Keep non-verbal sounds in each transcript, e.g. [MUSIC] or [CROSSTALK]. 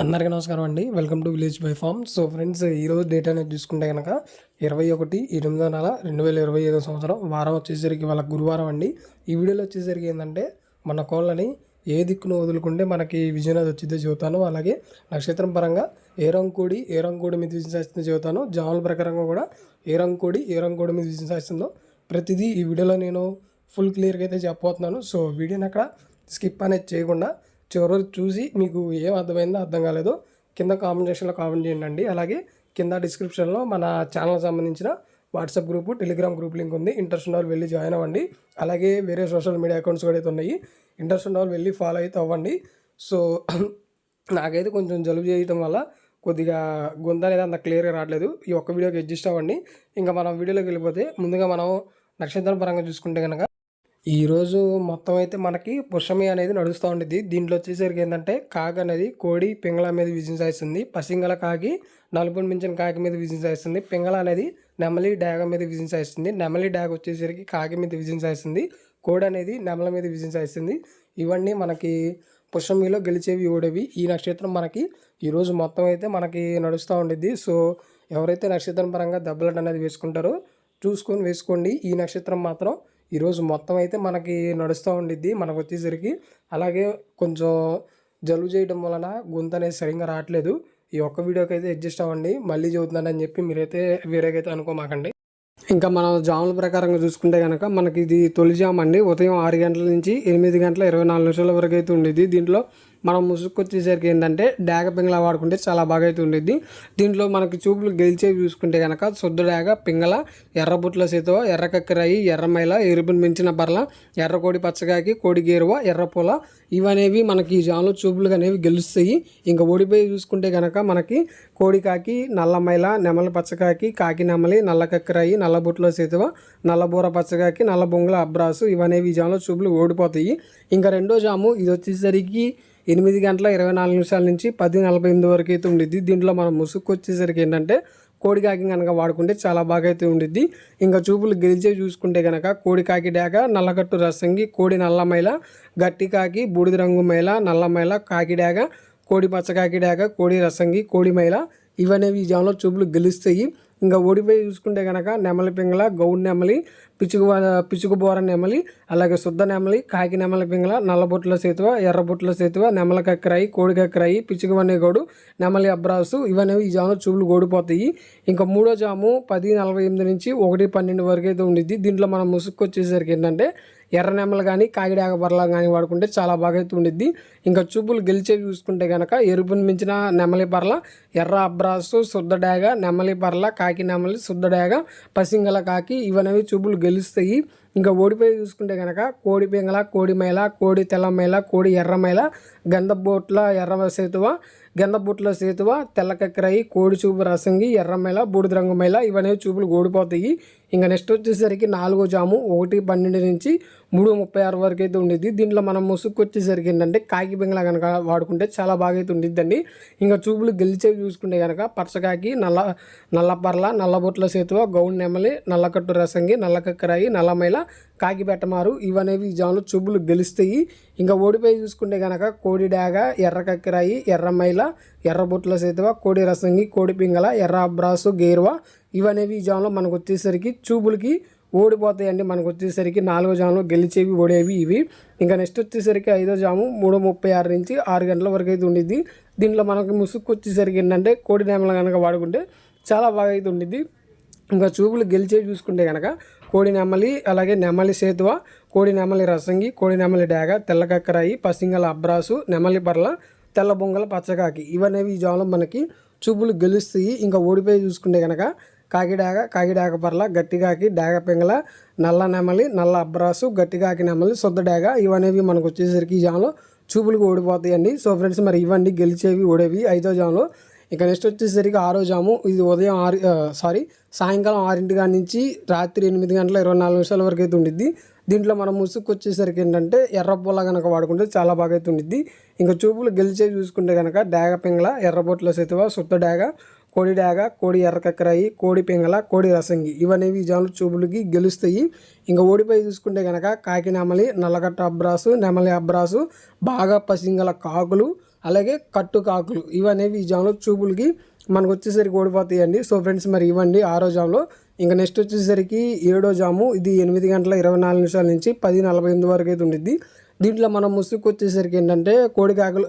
అందరికీ నమస్కారం అండి. Welcome to village by farm so friends ఈరోజు డేట్ అనేది చూసుకుంటే కనుక ఇరవై ఒకటి ఎనిమిదో నెల రెండు వేల ఇరవై ఐదో సంవత్సరం. వారం వచ్చేసరికి వాళ్ళ గురువారం అండి. ఈ వీడియోలో వచ్చేసరికి ఏంటంటే మన కోళ్ళని ఏ దిక్కును వదులుకుంటే మనకి విజయం అది వచ్చిందో చెబుతాను. అలాగే నక్షత్రం పరంగా ఏ రంగుకోడి ఏ రంగుకోడి మీద విజయం సాధిస్తుందో చెబుతాను. జాముల ప్రకారంగా కూడా ఏ రంగుకోడి ఏ రంగుకోడి మీద విజయం సాధిస్తుందో ప్రతిదీ ఈ వీడియోలో నేను ఫుల్ క్లియర్గా అయితే చెప్పబోతున్నాను. సో వీడియోని అక్కడ స్కిప్ అనేది చేయకుండా చివరి వరకు చూసి మీకు ఏం అర్థమైందో అర్థం కాలేదో కింద కామెంట్ సెక్షన్లో కామెంట్ చేయండి అండి. అలాగే కింద డిస్క్రిప్షన్లో మన ఛానల్ సంబంధించిన WhatsApp group Telegram group link ఉంది. ఇంట్రెస్ట్ ఉన్న వాళ్ళు వెళ్ళి జాయిన్ అవ్వండి. అలాగే వేరే సోషల్ మీడియా అకౌంట్స్ కూడా అయితే ఉన్నాయి. ఇంట్రెస్ట్ ఉన్న వాళ్ళు వెళ్ళి ఫాలో అయితే అవ్వండి. సో [CLEARS THROAT] నాకైతే కొంచెం జలుబు చేయడం వల్ల కొద్దిగా గొంత అనేది అంత క్లియర్గా రావట్లేదు. ఈ ఒక్క వీడియోకి అడ్జస్ట్ అవ్వండి. ఇంకా మనం వీడియోలోకి వెళ్ళిపోతే ముందుగా మనం నక్షత్రం పరంగా చూసుకుంటే కనుక ఈరోజు మొత్తం అయితే మనకి పుషమి అనేది నడుస్తూ ఉండేది దీంట్లో వచ్చేసరికి ఏంటంటే కాగ్ అనేది కోడి పింగళ మీద విజయం చేస్తుంది పసింగల కాకి నలుపుని మించిన కాకి మీద విజయం చేస్తుంది పింగళ అనేది నెమలి డాగ మీద విజయం చేస్తుంది నెమలి డాగ వచ్చేసరికి కాకి మీద విజయం చేస్తుంది కోడి అనేది నెమల మీద విజయం సాధిస్తుంది ఇవన్నీ మనకి పుషమిలో గెలిచేవి ఓడేవి. ఈ నక్షత్రం మనకి ఈరోజు మొత్తం అయితే మనకి నడుస్తూ ఉండేది సో ఎవరైతే నక్షత్రం పరంగా దెబ్బలట అనేది వేసుకుంటారో చూసుకొని వేసుకోండి. ఈ నక్షత్రం మాత్రం ఈరోజు మొత్తం అయితే మనకి నడుస్తూ ఉండిద్ది మనకు వచ్చేసరికి. అలాగే కొంచెం జలుబు చేయడం వలన గొంతు అనేది సరిగ్గా రావట్లేదు. ఈ ఒక్క వీడియోకి అయితే అడ్జస్ట్ అవ్వండి. మళ్ళీ చదువుతున్నానని చెప్పి మీరైతే వేరేగైతే అనుకోమాకండి. ఇంకా మనం జాముల ప్రకారంగా చూసుకుంటే కనుక మనకి ఇది తొలి జామ అండి. ఉదయం ఆరు గంటల నుంచి ఎనిమిది గంటల ఇరవై నాలుగు నిమిషాల వరకు అయితే ఉండేది దీంట్లో మనం ముసుగు వచ్చేసరికి ఏంటంటే డాగ పింగళ వాడుకుంటే చాలా బాగా అయితే ఉండేది దీంట్లో మనకి చూపులు గెలిచేవి చూసుకుంటే కనుక శుద్ధ డాగ పింగళ ఎర్రబుట్ల సీతవ ఎర్ర కక్కరాయి ఎర్రమైల ఎరుపుని మించిన బర్ల ఎర్ర కోడి పచ్చగాకి కోడి గేరువ ఎర్రపూల ఇవనేవి మనకి ఈ జాన్లో చూపులు అనేవి గెలుస్తాయి. ఇంకా ఓడిపోయి చూసుకుంటే కనుక మనకి కోడి కాకి నల్లమైల నెమల పచ్చకాకి కాకి నెమలి నల్ల కక్కరాయి నల్ల బుట్ల సీతవ నల్లబూర పచ్చగాకి నల్ల బొంగుల అబ్రాసు ఇవనేవి ఈ జాములో చూపులు ఓడిపోతాయి. ఇంకా రెండో జాము ఇది వచ్చేసరికి ఎనిమిది గంటల ఇరవై నాలుగు నిమిషాల నుంచి పది నలభై ఎనిమిది వరకు అయితే ఉండిద్ది. దీంట్లో మనం ముసుగు వచ్చేసరికి ఏంటంటే కోడి కాకి కనుక వాడుకుంటే చాలా బాగా అయితే ఉండిద్ది. ఇంకా చూపులు గెలిచే చూసుకుంటే కనుక కోడి కాకి డాక నల్లకట్టు రసంగి కోడి నల్లమైల గట్టి కాకి బూడిద రంగు మైల నల్లమైల కాకి డాక కోడి పచ్చకాకి డాక కోడి రసంగి కోడి మైల ఇవనేవి ఈ జాములో చూపులు గెలుస్తాయి. ఇంకా ఓడిపోయి చూసుకుంటే కనుక నెమలి పింగళ గౌడ్ నెమలి పిచుకు పిచుకుబోర నెమలి అలాగే శుద్ధ నెమలి కాకి నెమలి పింగళ నల్లబొట్ల సేతువ ఎర్రబొట్ల సేతువ నెమల కక్కరాయి కోడి కక్కరాయి పిచుకు గోడు నెమలి అబ్రాసు ఇవనేవి ఈ జాములో చూపులు గోడిపోతాయి ఇంకా మూడో జాము పది నలభై ఎనిమిది నుంచి ఒకటి పన్నెండు వరకు అయితే ఉండిద్ది. దీంట్లో మనం ముసుక్కు వచ్చేసరికి ఏంటంటే ఎర్ర నెమ్మలు కానీ కాగిడాక బర్రలు కానీ వాడుకుంటే చాలా బాగా అయితే ఉండిద్ది ఇంకా చూపులు గెలిచేవి చూసుకుంటే కనుక ఎరుపుని మించిన నెమలి పర్ల ఎర్ర అబ్రాసు శుద్ధ డాగ నెమలి పర్ల కాకి నెమలి శుద్ధ డాగ పసింగల కాకి ఇవనేవి చూపులు గెలుస్తాయి. ఇంకా ఓడిపోయి చూసుకుంటే కనుక కోడి పింగళ కోడి మైల కోడి తెల్లమైల కోడి ఎర్రమైల గంధబోట్ల ఎర్ర సేతువ గంధబుట్ల సేతువ తెల్లకక్కరాయి కోడి చూపు రసంగి ఎర్రమైల బూడిద రంగు మైల ఇవన్నీ చూపులు ఓడిపోతాయి. ఇంకా నెక్స్ట్ వచ్చేసరికి నాలుగో జాము ఒకటి పన్నెండు నుంచి మూడు ముప్పై ఆరు వరకు అయితే ఉండేది దీంట్లో మనం ముసుగు వచ్చేసరికి ఏంటంటే కాకి పింగళ కనుక వాడుకుంటే చాలా బాగా అయితే ఉండిద్దండి. ఇంకా చూపులు గెలిచేవి చూసుకుంటే కనుక పచ్చకాకి నల్ల నల్లపర్ల నల్లబొట్ల సేతువ గౌన్ నెమలి నల్లకట్టు రసంగి నల్లకక్కరాయి నల్లమైల కాకిబెట్టమారు ఇవనేవి ఈ జాములు చూపులు గెలుస్తాయి. ఇంకా ఓడిపోయి చూసుకుంటే కనుక కోడి డాగ ఎర్ర కక్కరాయి ఎర్రమైల ఎర్రబొట్ల సేతువ కోడి రసంగి కోడి పింగళ ఎర్ర అబ్రాసు గేరువ ఇవనేవి ఈ జాములో మనకు వచ్చేసరికి చూపులకి ఓడిపోతాయండి. మనకు వచ్చేసరికి నాలుగో జాములో గెలిచేవి ఓడేవి ఇవి. ఇంకా నెక్స్ట్ వచ్చేసరికి ఐదో జాము మూడు ముప్పై ఆరు నుంచి ఆరు గంటల వరకు అయితే ఉండిద్ది. దీంట్లో మనకు ముసుగు వచ్చేసరికి ఏంటంటే కోడి నేమలు కనుక వాడుకుంటే చాలా బాగా అయితే ఉండిద్ది. ఇంకా చూపులు గెలిచే చూసుకుంటే కనుక కోడి నెమలి అలాగే నెమలి సేతువ కోడి నెమలి రసంగి కోడి నెమలి డాగ తెల్ల కక్కరాయి పసింగల అబ్రాసు నెమలి పర్ల తెల్ల బొంగల పచ్చకాకి. ఇవనేవి ఈ జాములో మనకి చూపులు గెలుస్తాయి. ఇంకా ఓడిపోయి చూసుకుంటే కనుక కాకిడాగ కాకిడాగ పర్ల గట్టిగాకి డాగ పింగల నల్ల నెమలి నల్ల అబ్రాసు గట్టిగాకి నెమలి శుద్ధ డాగ ఇవనేవి మనకు వచ్చేసరికి ఈ జాములో చూపులకు ఓడిపోతాయండి. సో ఫ్రెండ్స్ మరి ఇవన్నీ గెలిచేవి ఓడేవి ఐదో జాములో ఇక నెక్స్ట్ వచ్చేసరికి ఆరో జాము. ఇది ఉదయం ఆరు సారీ సాయంకాలం ఆరింటి కాడి నుంచి రాత్రి ఎనిమిది గంటల ఇరవై నాలుగు నిమిషాల వరకు అయితే ఉండిద్ది. దీంట్లో మనం ముసుగు వచ్చేసరికి ఏంటంటే ఎర్ర కనుక వాడుకుంటే చాలా బాగా అయితే ఉండిద్ది. ఇంకా చూపులు గెలిచే చూసుకుంటే కనుక డాగ పింగళ ఎర్రబొట్ల సెతువ సుత్త డాగ కోడి డాగ కోడి ఎర్రకక్కరాయి కోడి పింగళ కోడి రసంగి ఇవనేవి ఈ జాములు చూపులకి గెలుస్తాయి. ఇంకా ఓడిపోయి చూసుకుంటే కనుక కాకి నెమలి నల్లగట్ట అబ్రాసు నెమలి అబ్రాసు బాగా పసింగల కాకులు అలాగే కట్టుకాకులు ఇవనేవి ఈ జామ్లో చూపులకి మనకు వచ్చేసరికి ఓడిపోతాయండి. సో ఫ్రెండ్స్ మరి ఇవ్వండి ఆరో జామ్లో ఇంకా నెక్స్ట్ వచ్చేసరికి ఏడో జాము. ఇది ఎనిమిది గంటల ఇరవై నాలుగు నిమిషాల నుంచి పది నలభై ఎనిమిది వరకు అయితే ఉండిద్ది. దీంట్లో మనం ముసుగు వచ్చేసరికి ఏంటంటే కోడికాకులు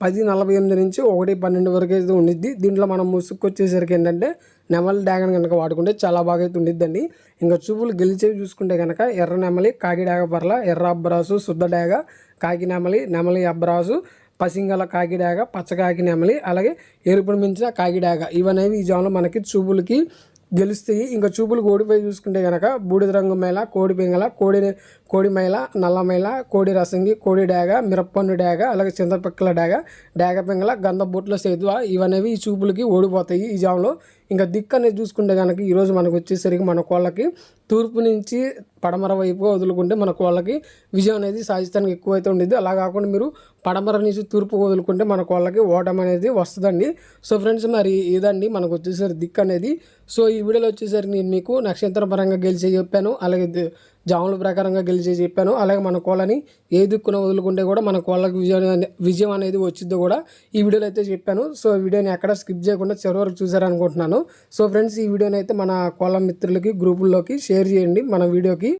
పది నలభై ఎనిమిది నుంచి ఒకటి పన్నెండు వరకు అయితే ఉండిద్ది. దీంట్లో మనం ముసుగు వచ్చేసరికి ఏంటంటే నెమలి డాగన్ కనుక వాడుకుంటే చాలా బాగా అయితే ఉండిద్దండి. ఇంకా చూపులు గెలిచేవి చూసుకుంటే కనుక ఎర్ర నెమలి కాకిడాగ పర్ల ఎర్ర అబ్బరాసు శుద్ధ డాగ కాకి నెమలి నెమలి అబ్బరాసు పసింగల కాకిడాగ పచ్చకాకి నెమలి అలాగే ఎరుపును మించిన కాకిడాగ ఇవనేవి ఈ జామ్లో మనకి చూపులకి గెలుస్తాయి. ఇంకా చూపులు ఓడిపోయి చూసుకుంటే కనుక బూడిద రంగు మేళ కోడి పింగళ కోడి కోడి మైల కోడి రసంగి కోడి డాగ మిరప్పన్ను డాగ అలాగే చింతపిక్కల డాగ డాగ పింగల గంధ బొట్ల సేతువ ఇవనేవి ఈ చూపులకి ఓడిపోతాయి ఈ జాములో. ఇంకా దిక్కు అనేది చూసుకుంటే కనుక ఈరోజు మనకు వచ్చేసరికి మన కోళ్ళకి తూర్పు నుంచి పడమర వైపు వదులుకుంటే మన కోళ్ళకి విజయం అనేది సాధిస్తానికి ఎక్కువైతే ఉండేది. అలా కాకుండా మీరు పడమర నుంచి తూర్పు వదులుకుంటే మన కోళ్ళకి ఓటం అనేది వస్తుందండి. సో ఫ్రెండ్స్ మరి ఇదండి మనకు వచ్చేసరికి దిక్కు అనేది? సో ఈ వీడియోలో వచ్చేసరికి నేను మీకు నక్షత్ర పరంగా గెలిచి చెప్పాను. అలాగే జాముల ప్రకారంగా గెలిచి చెప్పాను. అలాగే మన కోళ్ళని ఏ దిక్కున వదులుకుంటే కూడా మన కోళ్ళకి విజయం విజయం అనేది వచ్చిందో కూడా. ఈ వీడియోలో అయితే చెప్పాను. సో వీడియోని ఎక్కడ స్కిప్ చేయకుండా చివరి వరకు చూసారనుకుంటున్నాను సో ఫ్రెండ్స్ ఈ వీడియోని అయితే మన కోళ్ళ మిత్రులకి గ్రూపుల్లోకి షేర్ చేయండి మన వీడియోకి.